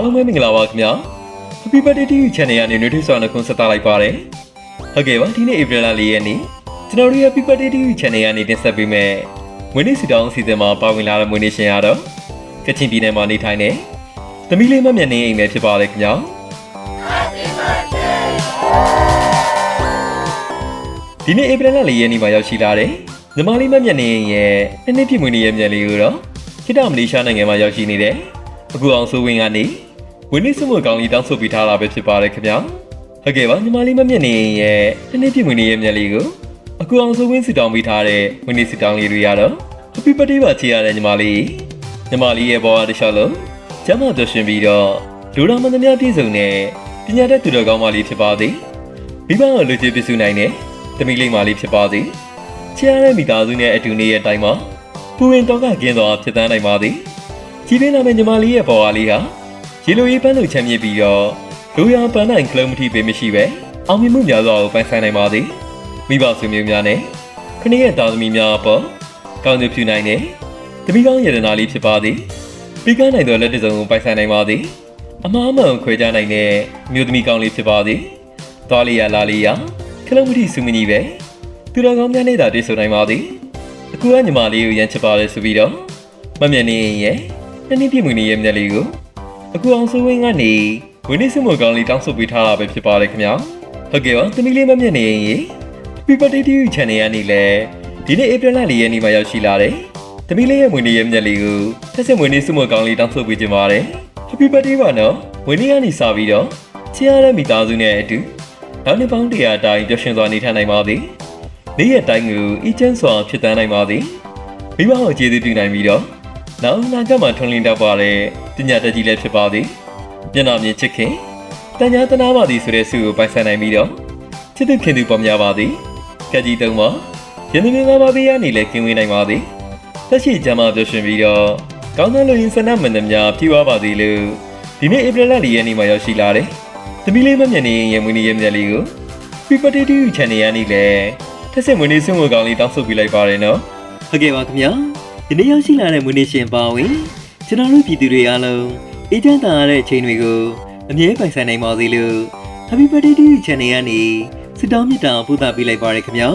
အားလုံးပဲမင်္ဂလာပါခင်ဗျာ Happy Birthday to you channel ကနေနှွေးထွေးစွာနှုတ်ခွန်းဆက်သလိုက်ပါတယ်ဟုတ်ကဲ့ပါဒီနေ့ April လ4ရက်နေ့ကျွန်တော်တို့ရဲ့ Happy Birthday to you channel ကနေတင်ဆက်ပေးမယ်မွေးနေ့စီတောင်းအစီအစဉ်မှာပါဝင်လာတဲ့မွေးနေ့ရှင်ရတော့ကချင်ပြည်နယ်မှာနေထိုင်တဲ့သမီးလေးမမြတ်နေအိမ်ပဲဖြစ်ပါလေခင်ဗျာဒီနေ့ April လ4ရက်နေ့မှာရောက်ရှိလာတဲ့ညီမလေးမမြတ်နေအိမ်ရဲ့နှစ်နှစ်ပြည့်မွေးနေ့ရဲ့မြတ်လေးကိုတော့ခိတမလေးရှားနိုင်ငံမှာရောက်ရှိနေတဲ့အခုအောင်စိုးဝင်းကနေ ဝင်းနေစမှုကောင်းလေးတောင်းဆိုပေးထားတာပဲဖြစ်ပါတယ်ခင်ဗျာဟုတ်ကဲ့ပါညီမလေးမမြင့်နေရဲ့တနေ့ပြည့်မွေးနေ့ရဲ့မြတ်လေးကိုအခုအောင်ဆိုဝင်းစီတောင်းပေးထားတဲ့ဝင်းနေစီတောင်းလေးတွေရတော့ Happy Birthday ပါချေရတဲ့ညီမလေးညီမလေးရဲ့ဘောအားတစ်လျှောက်လုံးကျမ်းမာပျော်ရွှင်ပြီးတော့လူတော်မန္တများပြည့်စုံတဲ့ပညာတတ်သူတော်ကောင်းမလေးဖြစ်ပါသည်မိဘကိုလူကြီးပြည့်စုံနိုင်တဲ့တမီးလေးမလေးဖြစ်ပါသည်ချေရတဲ့မိသားစုနဲ့အတူနေရဲ့အတိုင်းမှာပူရင်တော့ကကင်းတော်ဖြစ်တန်းနိုင်ပါသည်ကြီးပင်းလာမယ့်ညီမလေးရဲ့ဘောအားလေးဟာ ရေလိုရေးပန်းလို့ချမ်းမြေ့ပြီးတော့လူရပန်းနိုင်ကလမတီပေးမရှိပဲအောင်မြင်မှုများစွာကိုပိုင်ဆိုင်နိုင်ပါသည်မိဘဆွေမျိုးများနဲ့ခဏရဲ့သားသမီးများအပေါ်ကောင်းကျိုးပြုနိုင်တဲ့တမိကောင်းရတနာလေးဖြစ်ပါသည်ပြီးကနိုင်သောလက်တစုံကိုပိုင်ဆိုင်နိုင်ပါသည်အမားအမှန်ကိုခွဲခြားနိုင်တဲ့အမျိုးသမီးကောင်းလေးဖြစ်ပါသည်သွားလေးရလာလေးရကလမတီစုမနီပဲသူတော်ကောင်းများနဲ့သာတွေ့ဆုံနိုင်ပါသည်အခုကညီမလေးကိုရမ်းချစ်ပါလေဆိုပြီးတော့မမြတ်နေရဲ့နှစ်နှစ်ပြည့်မွေးနေ့ရဲ့မြတ်လေးကို အခုအောင်စိုးဝင်းကနေဝင်းနေစမကောင်းလေးတောင်းဆိုပေးထားတာပဲဖြစ်ပါတယ်ခင်ဗျာဟုတ်ကဲ့ပါသမီးလေးမမြတ်နေရင်ရေ Happy Birthday to you channel ကနေလဲဒီနေ့ April လ4ရက်နေ့မှာရောက်ရှိလာတယ်သမီးလေးရဲ့ဝင်နေရဲ့မြတ်လေးကိုဆက်ဆက်ဝင်နေစမကောင်းလေးတောင်းဆိုပေးခြင်းပါတယ် Happy Birthday ပါနော်ဝင်နေကနေစပြီးတော့ချစ်ရတဲ့မိသားစုနဲ့အတူနောက်နှစ်ပေါင်းတရာအတိုင်းပျော်ရွှင်စွာနေထိုင်နိုင်ပါသည်နေ့ရက်တိုင်းကိုအီချမ်းစွာဖြစ်တန်းနိုင်ပါသည်မိဘကိုကျေးဇူးပြုနိုင်ပြီးတော့နောက်နာကမှာထွန်းလင်းတော့ပါတဲ့ ပညာတတ်ကြီးလည်းဖြစ်ပါသည်မျက်နှာမြင်ချစ်ခင်တန်ညာတနာပါသည်ဆိုတဲ့ဆုကိုပိုင်ဆိုင်နိုင်ပြီးတော့ချစ်သူခင်သူပေါ်များပါသည်ကက်ကြီးတုံးမှာရင်းနှီးမြငါပါပေးရနေလဲကင်းဝေးနိုင်ပါသည်သက်ရှိကြမှာပျော်ရွှင်ပြီးတော့ကောင်းသောလူရင်းစနမန္တများပြည့်ဝပါသည်လို့ဒီနေ့ဧပြီလ၄ရက်နေ့မှာရောက်ရှိလာတယ်သမီးလေးမမြတ်နေရင်မွေးနေ့ရက်မြတ်လေးကို People Day Channel ရနေလဲထက်စစ်မွေးနေ့ဆွေးနွေးကောင်းလေးတောင်းဆိုပေးလိုက်ပါတယ်နော်ဟုတ်ကဲ့ပါခင်ဗျာဒီနေ့ရောက်ရှိလာတဲ့မွေးနေ့ရှင်ပါဝင် ကျွန်တော်တို့ပြည်သူတွေအားလုံးအေးချမ်းသာရတဲ့အချိန်တွေကိုအမြဲပိုင်ဆိုင်နိုင်ပါစေလို့ Happy Birthday to you channel ကနေဆုတောင်းမေတ္တာပို့သပေးလိုက်ပါရခင်ဗျာ